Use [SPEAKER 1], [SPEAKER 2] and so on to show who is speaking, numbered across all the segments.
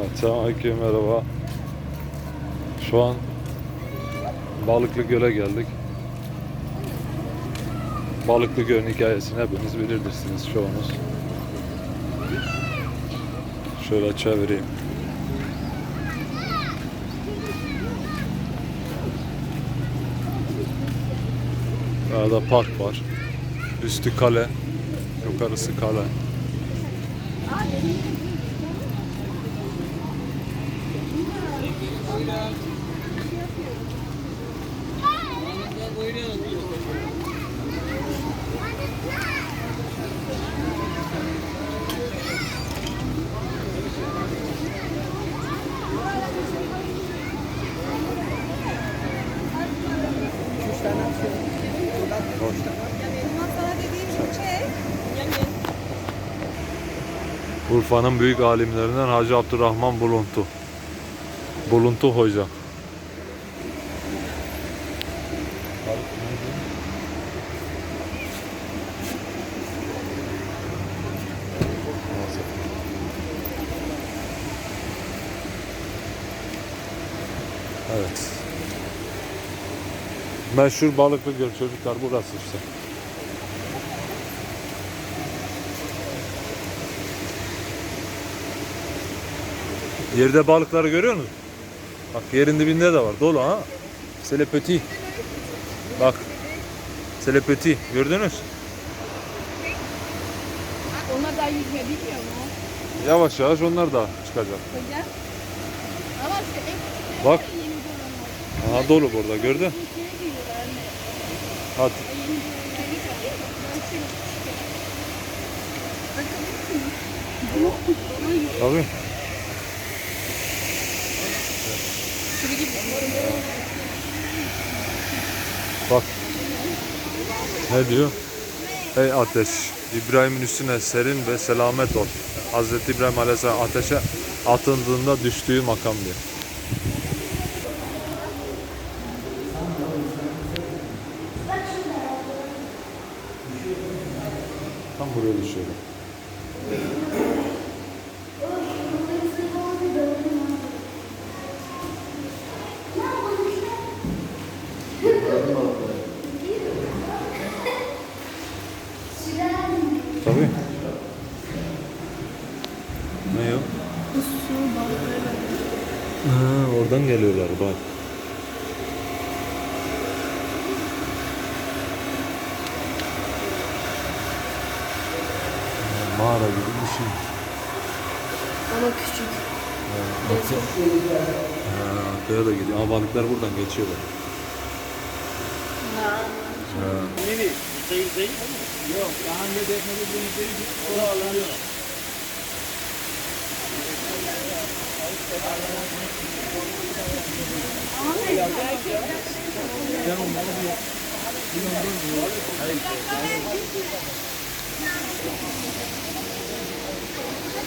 [SPEAKER 1] Evet, selamünaleyküm, merhaba. Şu an Balıklı Göl'e geldik. Balıklı Göl'ün hikayesini hepiniz bilirsiniz çoğunuz. Şöyle çevireyim. Arada park var. Üstü kale, yukarısı kale.
[SPEAKER 2] Dediğim şu şey.
[SPEAKER 1] Urfa'nın büyük alimlerinden Hacı Abdurrahman Buluntu. Buluntu Hoca. Evet. Meşhur balıklı göl çocuklar burası işte. Yerde balıkları görüyor musun? Bak yerin dibinde de var. Dolu ha. Selepeti. Bak. Selepeti. Gördünüz?
[SPEAKER 2] Onlar daha yüzme bilmiyor mu?
[SPEAKER 1] Yavaş yavaş onlar da çıkacak.
[SPEAKER 2] Hocam. Ama işte en küçükleri
[SPEAKER 1] Bak.
[SPEAKER 2] de yeni.
[SPEAKER 1] Aha dolu burada gördün. Hadi. Tabii. Bak. Ne diyor? Ey ateş, İbrahim'in üstüne serin ve selamet ol. Hazreti İbrahim Aleyhisselam ateşe atıldığında düştüğü makam diyor. Tam buraya düşüyor. Tabii. Ne o? Ha, oradan geliyorlar bak. Mağara gibi bir şey.
[SPEAKER 2] Ama küçük.
[SPEAKER 1] Ha, arkaya da gidiyor. Ama balıklar buradan geçiyorlar. Ha.
[SPEAKER 3] Yok, daha önce defnedildiğimiz değil, o da alınıyor.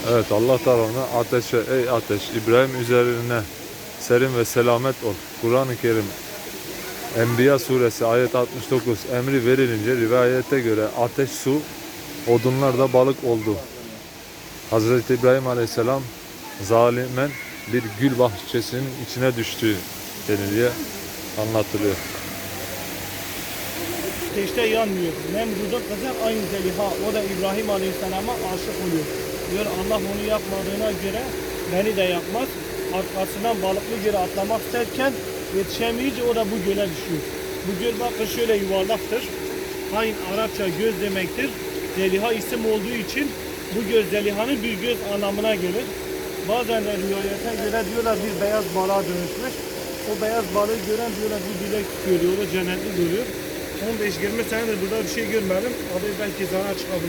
[SPEAKER 1] Evet Allah tarafına ateşe ey ateş İbrahim üzerine serin ve selamet ol. Kur'an-ı Kerim Enbiya suresi ayet 69 emri verilince rivayete göre ateş su odunlar da balık oldu. Hazreti İbrahim aleyhisselam zalimen bir gül bahçesinin içine düştü deniliyor anlatılıyor.
[SPEAKER 3] Ateşte yanmıyor. Nemrud'un kızı aynı Zeliha. O da İbrahim Aleyhisselam'a aşık oluyor. Diyor Allah onu yapmadığına göre beni de yapmaz. Arkasından balıklı göle atlamak isterken yetişemeyince o da bu göle düşüyor. Bu göl bakın şöyle yuvarlaktır. Hain Arapça göz demektir. Zeliha isim olduğu için bu göz Zeliha'nın bir göz anlamına gelir. Bazen de rivayete göre diyorlar bir beyaz balığa dönüşmüş. O beyaz balığı gören diyorlar bu dilek görüyor, o cennetli görüyor. 15-20 senedir burada bir şey görmedim. Abi belki zarar çıkabilir.